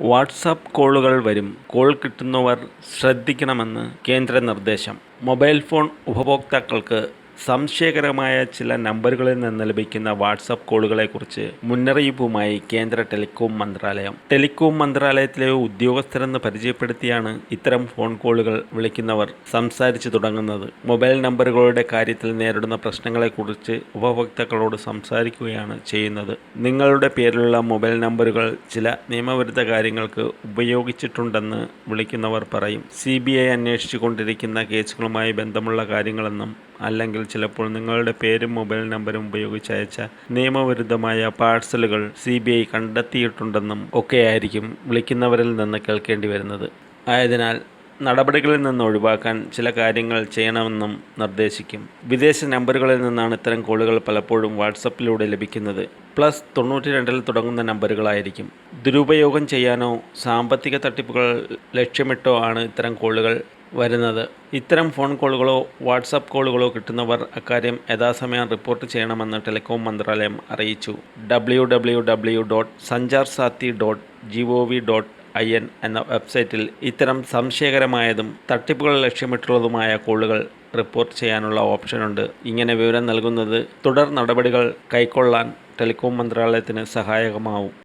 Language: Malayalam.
വാട്സാപ്പ് കോളുകൾ വരും. കോൾ കിട്ടുന്നവർ ശ്രദ്ധിക്കണമെന്ന് കേന്ദ്ര നിർദ്ദേശം. മൊബൈൽ ഫോൺ ഉപഭോക്താക്കൾക്ക് സംശയകരമായ ചില നമ്പറുകളിൽ നിന്ന് ലഭിക്കുന്ന വാട്സപ്പ് കോളുകളെക്കുറിച്ച് മുന്നറിയിപ്പുമായി കേന്ദ്ര ടെലികോം മന്ത്രാലയം. ടെലികോം മന്ത്രാലയത്തിലെ ഉദ്യോഗസ്ഥരെന്ന് പരിചയപ്പെടുത്തിയാണ് ഇത്തരം ഫോൺ കോളുകൾ വിളിക്കുന്നവർ സംസാരിച്ചു തുടങ്ങുന്നത്. മൊബൈൽ നമ്പറുകളുടെ കാര്യത്തിൽ നേരിടുന്ന പ്രശ്നങ്ങളെക്കുറിച്ച് ഉപഭോക്താക്കളോട് സംസാരിക്കുകയാണ് ചെയ്യുന്നത്. നിങ്ങളുടെ പേരിലുള്ള മൊബൈൽ നമ്പറുകൾ ചില നിയമവിരുദ്ധ കാര്യങ്ങൾക്ക് ഉപയോഗിച്ചിട്ടുണ്ടെന്ന് വിളിക്കുന്നവർ പറയും. സി ബി ഐ അന്വേഷിച്ചുകൊണ്ടിരിക്കുന്ന കേസുകളുമായി ബന്ധമുള്ള കാര്യങ്ങളെന്നും അല്ലെങ്കിൽ ചിലപ്പോൾ നിങ്ങളുടെ പേരും മൊബൈൽ നമ്പരും ഉപയോഗിച്ച് അയച്ച നിയമവിരുദ്ധമായ പാഴ്സലുകൾ സി ബി ഐ കണ്ടെത്തിയിട്ടുണ്ടെന്നും ഒക്കെയായിരിക്കും വിളിക്കുന്നവരിൽ നിന്ന് കേൾക്കേണ്ടി വരുന്നത്. ആയതിനാൽ നടപടികളിൽ നിന്ന് ഒഴിവാക്കാൻ ചില കാര്യങ്ങൾ ചെയ്യണമെന്നും നിർദ്ദേശിക്കും. വിദേശ നമ്പറുകളിൽ നിന്നാണ് ഇത്തരം കോളുകൾ പലപ്പോഴും വാട്സപ്പിലൂടെ ലഭിക്കുന്നത്. പ്ലസ് തൊണ്ണൂറ്റി രണ്ടിൽ തുടങ്ങുന്ന നമ്പറുകളായിരിക്കും. ദുരുപയോഗം ചെയ്യാനോ സാമ്പത്തിക തട്ടിപ്പുകൾ ലക്ഷ്യമിട്ടോ ആണ് ഇത്തരം കോളുകൾ. വരുന്നത്. ഇത്തരം ഫോൺ കോളുകളോ വാട്സാപ്പ് കോളുകളോ കിട്ടുന്നവർ അക്കാര്യം യഥാസമയം റിപ്പോർട്ട് ചെയ്യണമെന്ന് ടെലികോം മന്ത്രാലയം അറിയിച്ചു. W W W dot Sanchar Saathi dot G O V dot I N എന്ന വെബ്സൈറ്റിൽ ഇത്തരം സംശയകരമായതും തട്ടിപ്പുകൾ ലക്ഷ്യമിട്ടുള്ളതുമായ കോളുകൾ റിപ്പോർട്ട് ചെയ്യാനുള്ള ഓപ്ഷനുണ്ട്. ഇങ്ങനെ വിവരം നൽകുന്നത് തുടർ നടപടികൾ കൈക്കൊള്ളാൻ ടെലികോം മന്ത്രാലയത്തിന് സഹായകമാവും.